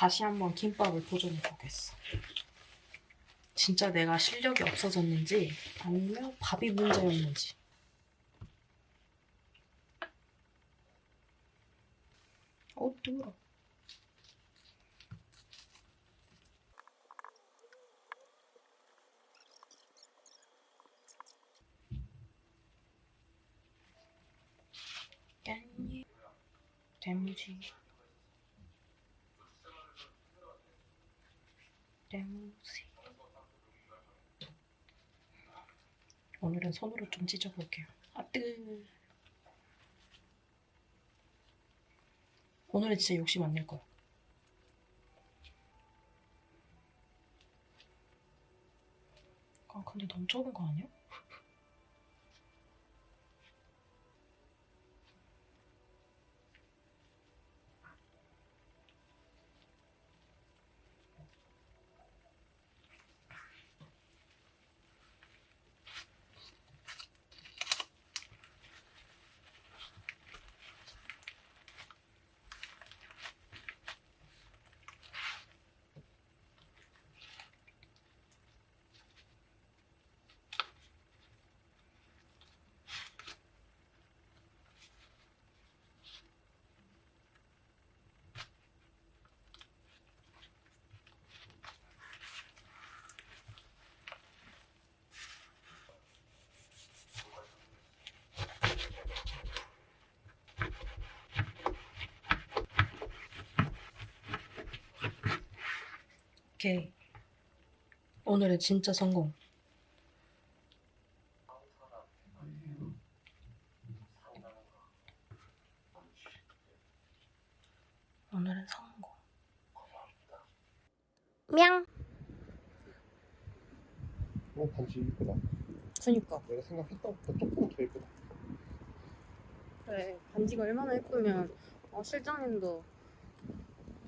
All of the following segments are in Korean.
다시 한번 김밥을 도전해 보겠어. 진짜 내가 실력이 없어졌는지 아니면 밥이 문제였는지. 어, 뜨거워. 대무지, 대무지. 오늘은 손으로 좀 찢어볼게요. 아, 뜨. 오늘은 진짜 욕심 안 낼 거야. 아, 근데 너무 적은 거 아니야? 오케이. 오늘은 진짜 성공. 오늘은 성공. 명. 어, 반지 이쁘다. 그니까. 내가 생각했던 것보다 조금 더 이쁘다. 그래 반지가 얼마나 예쁘면 어, 실장님도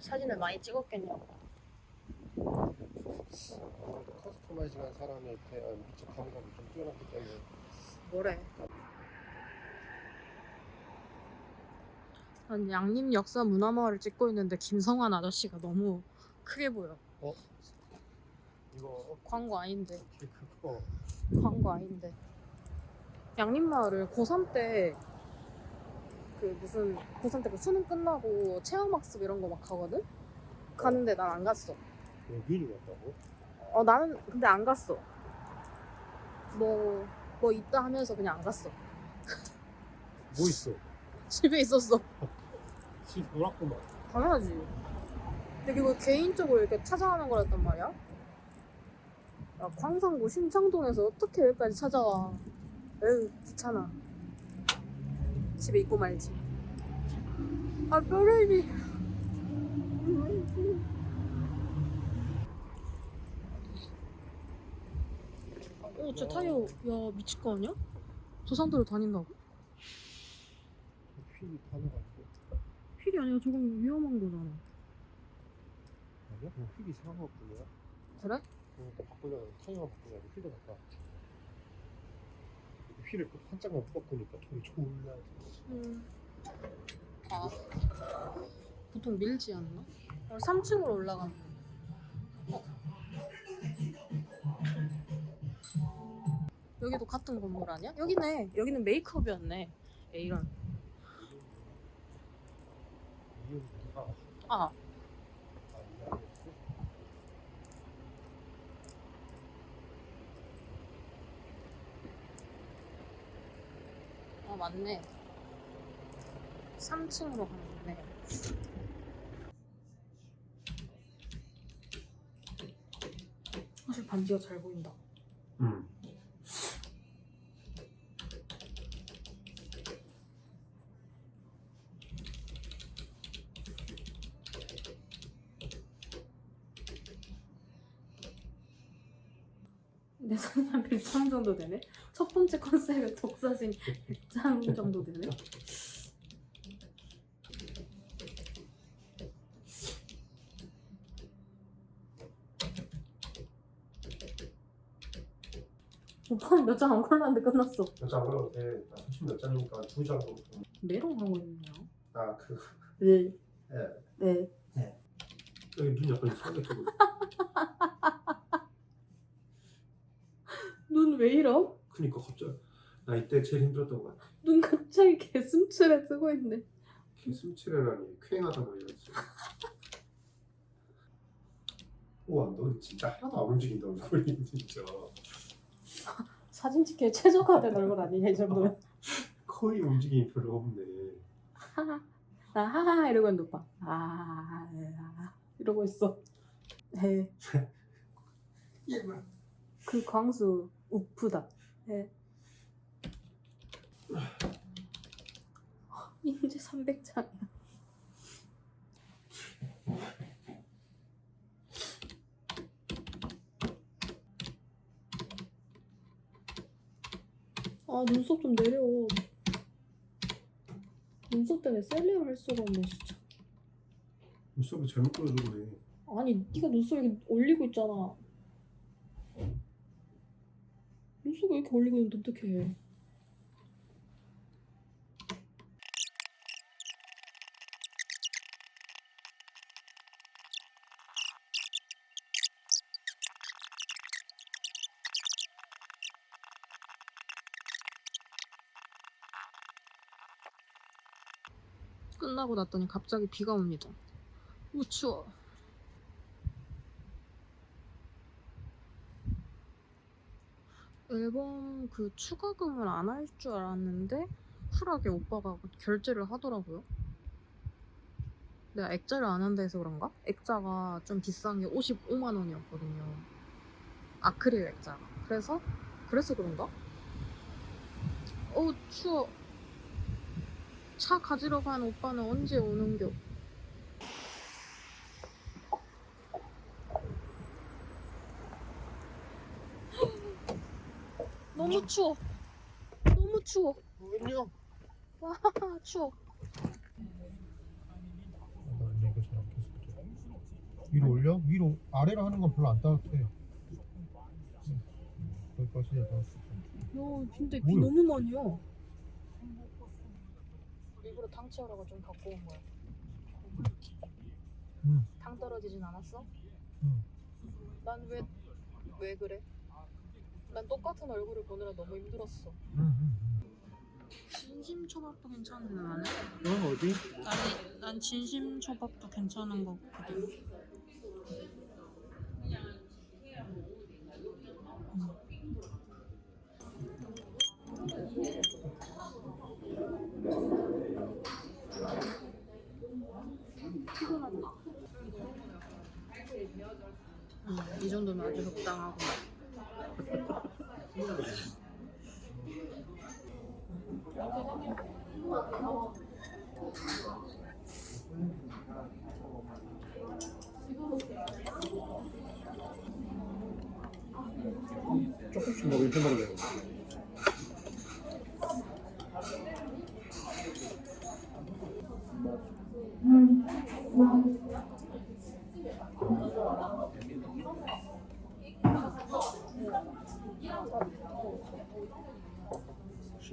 사진을 많이 찍었겠냐고. 커스터마이징한 사람에 대한 미적 감각이 좀 뛰어났기 때문에 뭐래? 난 양림 역사 문화마을을 찍고 있는데 김성환 아저씨가 너무 크게 보여. 이거 광고 아닌데. 그- 그거 광고 아닌데. 양림마을을 고3 때, 그 무슨, 고3 때 그 수능 끝나고 체험학습 이런 거 막 가거든? 가는데 난 안 갔어. 왜 미리 갔다고? 어, 나는 근데 안 갔어. 뭐, 뭐 있다 하면서 그냥 안 갔어. 뭐 있어? 집에 있었어. 집 놀았구만. 당연하지. 근데 그거 개인적으로 이렇게 찾아가는 거였단 말이야? 야, 광산구 신창동에서 어떻게 여기까지 찾아와. 에휴, 귀찮아. 집에 있고 말지. 아, 뼈레비. 어, 저 타이어, 야, 미칠 거 아니야? 저 상태로 다닌다고? 휠이 타나가지고. 휠이 아니라 저건 위험한 거잖아. 아니야? 그냥 휠이 이상한 것 뿐이야. 그래? 그러니까 바꾸려고 타이어만 바꾸려고 휠도 바꿔. 휠을 한 짝만 못 바꾸니까 돈이 졸라. 음. 아. 보통 밀지 않나? 3층으로 올라가는 어. 여기도 같은 건물 아니야? 여기네. 여기는 메이크업이었네. 예, 이런. 이유는 누가 아, 아, 아 맞네. 3층으로 가는 거네. 사실 반지가 잘 보인다. 한 100장 정도 되네? 첫 번째 컨셉의 독사진 100장 정도 되네? 오빠는 몇 장 안 골랐는데 끝났어. 몇장 그러면 돼. 나 솔직히 몇 장이니까 두 장. 메롱 하고 있네요. 아, 그, 네. 예. 네. 네. 여기 눈 약간 이상하게 뜨고 눈 왜 이러? 그니까 갑자기 나 이때 제일 힘들었던 것 같아 눈 갑자기 개슴츠레 뜨고 있네. 개슴츠레라니 쾌행하다 말이야지 우와 넌 진짜 하나도 안 움직인다 얼굴이 진짜 사진 찍기에 최적화된 얼굴 아니냐 이 정도면. 거의 움직임이 별로 없네 하하. 나 하하 이러고 있는데 오빠. 아, 아 이러고 있어. 네. 얘만 그 광수 우프다. 네. 이제 300장이야. 아 눈썹 좀 내려. 눈썹 때문에 셀링을 할 수가 없네 진짜. 눈썹을 잘못 그려서 그래 아니 네가 눈썹 이렇게 올리고 있잖아. 눈썹을 이렇게 올리고 있는데 어떡해. 끝나고 났더니 갑자기 비가 옵니다. 우 추워. 앨범 그 추가금을 안 할 줄 알았는데 쿨하게 오빠가 결제를 하더라고요. 내가 액자를 안 한다 해서 그런가? 액자가 좀 비싼 게 55만 원이었거든요. 아크릴 액자가. 그래서 그래서 그런가? 어우 추워. 차 가지러 간 오빠는 언제 오는겨? 너무 추워. 너무 추워. 안녕 와 추워. 위로 올려? 위로 아래로 하는 건 별로 안 따뜻해 거기까지 따뜻해 야 근데 비 뭐야? 너무 많이 와. 일부러 당 채우라고 좀 갖고 온 거야. 응. 당 떨어지진 않았어? 응. 난 왜 왜 그래? 난 똑같은 얼굴을 보느라 너무 힘들었어. 진심 초밥도 괜찮은데 나는? 응. 넌 어디? 난, 난 진심 초밥도 괜찮은 거 같거든. 음, 이 정도면 아주 적당하고. 조금씩 먹으면 이렇게 먹어야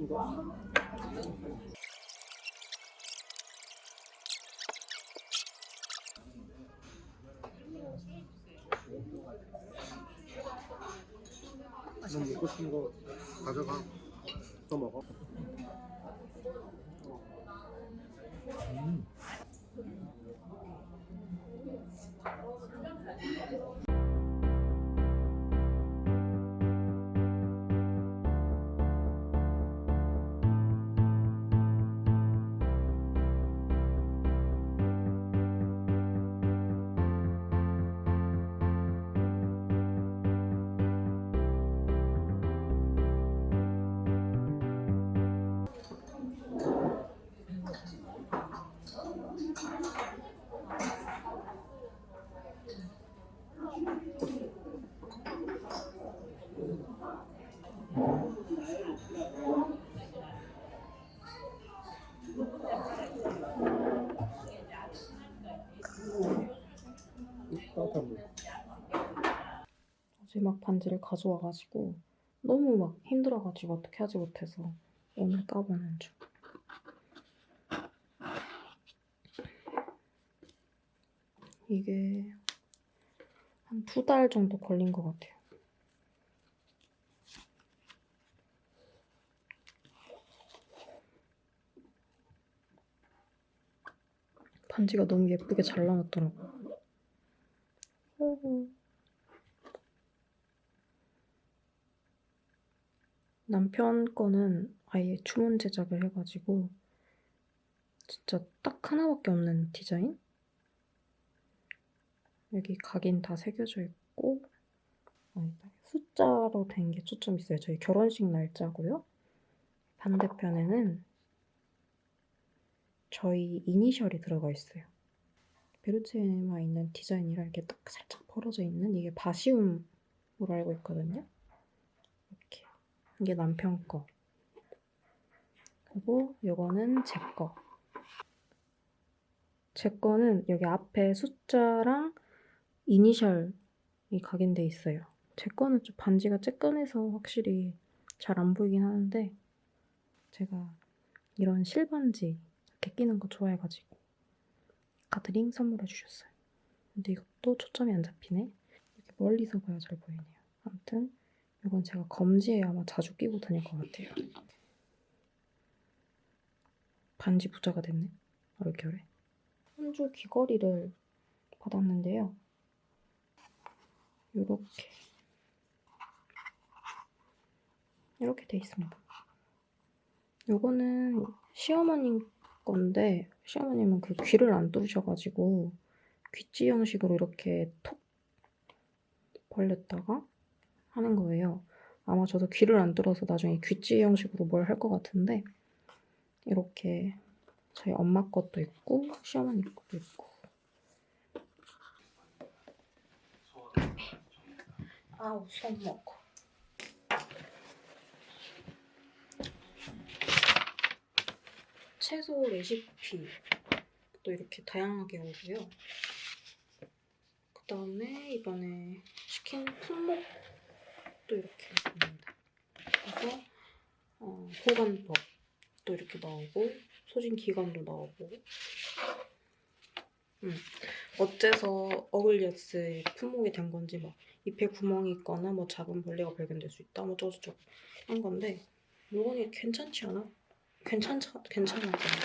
돼 신고 넌 먹고 싶은 거 가져가. 더 먹어. 음. 물 마지막 반지를 가져와가지고 너무 막 힘들어가지고 어떻게 하지 못해서 오늘 까보는 중. 이게 한 두 달 정도 걸린 것 같아요. 반지가 너무 예쁘게 잘 나왔더라고요. 남편 거는 아예 주문 제작을 해가지고 진짜 딱 하나밖에 없는 디자인? 여기 각인 다 새겨져 있고 아니다. 숫자로 된 게 초점 있어요. 저희 결혼식 날짜고요. 반대편에는 저희 이니셜이 들어가 있어요. 베르체에만 있는 디자인이라 이렇게 딱 살짝 벌어져 있는 이게 바시움으로 알고 있거든요. 이렇게 이게 남편 거. 그리고 요거는 제 거. 제 거는 여기 앞에 숫자랑 이니셜이 각인돼 있어요. 제 거는 좀 반지가 쬐끈해서 확실히 잘 안 보이긴 하는데 제가 이런 실반지 이렇게 끼는 거 좋아해가지고 가드링 선물해 주셨어요. 근데 이것도 초점이 안 잡히네. 이렇게 멀리서 봐야 잘 보이네요. 아무튼 이건 제가 검지에 아마 자주 끼고 다닐 것 같아요. 반지 부자가 됐네. 얼결에. 한 줄 귀걸이를 받았는데요. 요렇게 이렇게 돼 있습니다. 요거는 시어머님 건데 시어머님은 그 귀를 안 뚫으셔가지고 귀찌 형식으로 이렇게 톡 벌렸다가 하는 거예요. 아마 저도 귀를 안 뚫어서 나중에 귀찌 형식으로 뭘 할 것 같은데 이렇게 저희 엄마 것도 있고 시어머니 것도 있고 아우 손 먹고 채소 레시피 또 이렇게 다양하게 오고요. 그 다음에 이번에 시킨 품목도 이렇게 있습니다. 그래서 어, 보관법도 이렇게 나오고 소진 기간도 나오고 음, 어째서 어글리어스의 품목이 된 건지 막 잎에 구멍이 있거나 뭐 작은 벌레가 발견될 수 있다 뭐 저저저 한 건데 물건이 괜찮지 않아? 괜찮자 괜찮아. 아.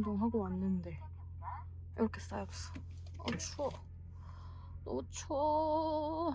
운동하고 왔는데 이렇게 쌓여졌어. 어 추워. 너무 추워.